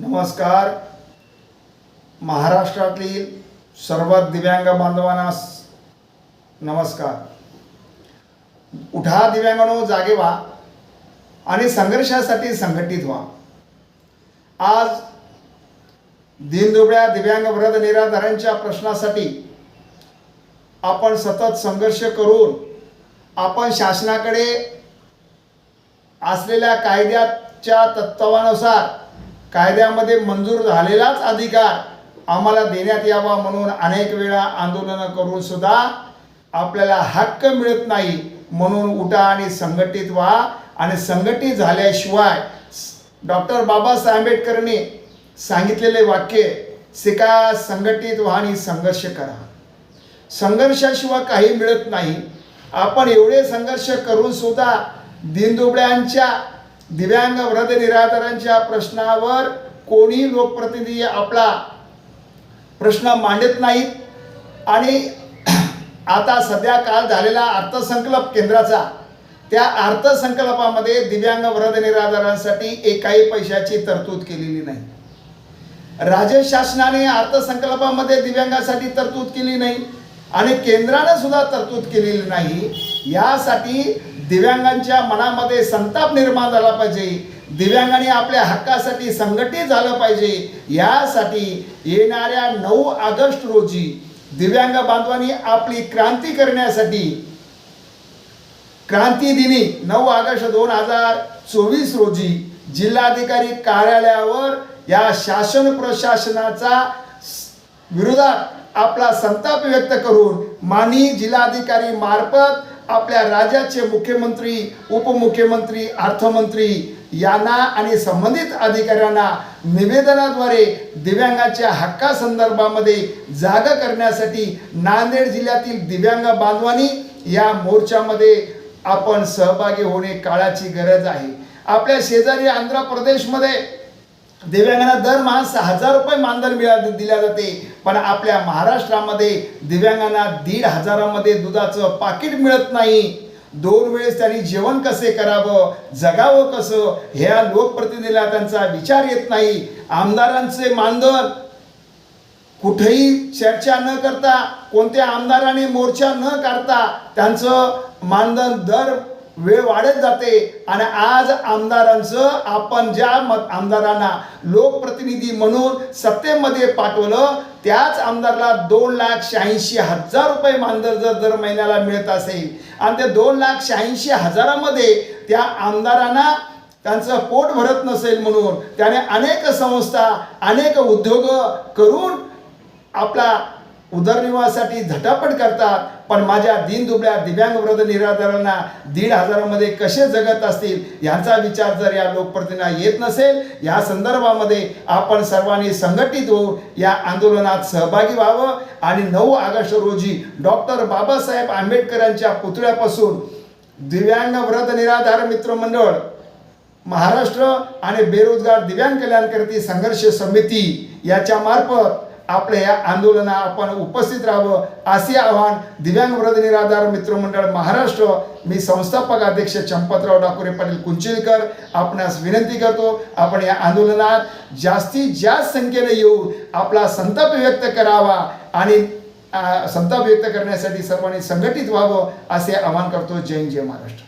नमस्कार. महाराष्ट्रातील सर्व दिव्यांग बांधवांना नमस्कार. उठा दिव्यांगानो जागे व्हा आणि संघर्षासाठी संघटित व्हा. आज दिनदुबळ्या दिव्यांग वृद्ध निराधारांच्या प्रश्नासाठी आपण सतत संघर्ष करून आपण शासनाकडे असलेल्या कायद्याच्या तत्त्वानुसार कायद्यामध्ये मंजूर झालेलाच अधिकार आम्हाला देण्यात यावा म्हणून अनेक वेळा आंदोलनं करून सुद्धा आपल्याला हक्क मिळत नाही म्हणून उठा आणि संघटित व्हा. आणि संघटित झाल्याशिवाय डॉक्टर बाबासाहेब आंबेडकरने सांगितलेले वाक्य शिका संघटित व्हा आणि संघर्ष करा. संघर्षाशिवाय काही मिळत नाही. आपण एवढे संघर्ष करून सुद्धा दिनदुबळ्यांच्या दिव्यांग वृद्ध निराधारांच्या प्रश्नावर कोणी लोकप्रतिनिधी आपला प्रश्न मांडत नाहीत. आणि आता सध्या काल झालेला अर्थसंकल्प केंद्राचा त्या अर्थसंकल्पामध्ये दिव्यांग वृद्ध निराधारांसाठी एकाही पैशाची तरतूद केलेली नाही. राज्य शासनाने अर्थसंकल्पामध्ये दिव्यांगासाठी तरतूद केली नाही आणि केंद्रानं सुद्धा तरतूद केलेली नाही. यासाठी दिव्यांगांच्या मनामध्ये संताप निर्माण झाला पाहिजे. दिव्यांगाने आपल्या हक्कासाठी संघटित झालं पाहिजे. यासाठी येणाऱ्या नऊ ऑगस्ट रोजी दिव्यांग बांधवांनी आपली क्रांती करण्यासाठी क्रांती दिनी नऊ ऑगस्ट दोन हजार चोवीस रोजी जिल्हाधिकारी कार्यालयावर या शासन प्रशासनाचा विरोधात आपला संताप व्यक्त करून माननीय जिल्हाधिकारी मार्फत आपल्या राज्याचे मुख्यमंत्री उपमुख्यमंत्री अर्थमंत्री यांना आणि संबंधित अधिकाऱ्यांना निवेदनाद्वारे दिव्यांगाच्या हक्कासंदर्भामध्ये जाग करण्यासाठी नांदेड जिल्ह्यातील दिव्यांग बांधवांनी या मोर्चामध्ये आपण सहभागी होणे काळाची गरज आहे. आपल्या शेजारी आंध्र प्रदेशमध्ये दिव्यांगांना दरमहा सहा हजार रुपये मानधन मिळा दिल्या जाते. पण आपल्या महाराष्ट्रामध्ये दिव्यांगांना दीड हजारामध्ये दुधाचं पाकिट मिळत नाही. दोन वेळेस त्यांनी जेवण कसे करावं जगावं कसं ह्या लोकप्रतिनिधीला त्यांचा विचार येत नाही. आमदारांचे मानधन कुठेही चर्चा न करता कोणत्या आमदाराने मोर्चा न काढता त्यांचं मानधन दर वेळ वाढत जाते. आणि आज आमदारांचं आपण ज्या मत आमदारांना लोकप्रतिनिधी म्हणून सत्तेमध्ये पाठवलं त्याच आमदारला दोन लाख शहाऐंशी हजार रुपये मानधन जर दर महिन्याला मिळत असेल आणि ते दोन लाख शहाऐंशी हजारामध्ये त्या आमदारांना त्यांचं पोट भरत नसेल म्हणून त्याने अनेक संस्था अनेक उद्योग करून आपला उदरनिर्वाहासाठी झटापट करतात पण माझ्या दिनदुबळ्या दिव्यांग वृद्ध निराधारांना दीड हजारामध्ये कसे जगत असतील यांचा विचार जर या लोकप्रतिनिधींना येत नसेल या संदर्भामध्ये आपण सर्वांनी संघटित होऊन या आंदोलनात सहभागी व्हावं. आणि नऊ ऑगस्ट रोजी डॉक्टर बाबासाहेब आंबेडकरांच्या पुतळ्यापासून दिव्यांग वृद्ध निराधार मित्रमंडळ महाराष्ट्र आणि बेरोजगार दिव्यांग कल्याणकर्ती संघर्ष समिती याच्या आपल्या या आंदोलना आपण उपस्थित राहावं असे आव्हान दिव्यांग वृद्ध निराधार मित्रमंडळ महाराष्ट्र मी संस्थापक अध्यक्ष चंपतराव डाकुरे पाटील कुंचिलकर आपणास विनंती करतो आपण या आंदोलनात जास्तीत जास्त संख्येने येऊन आपला संताप व्यक्त करावा आणि संताप व्यक्त करण्यासाठी सर्वांनी संघटित व्हावं असे आवाहन करतो जय जय महाराष्ट्र.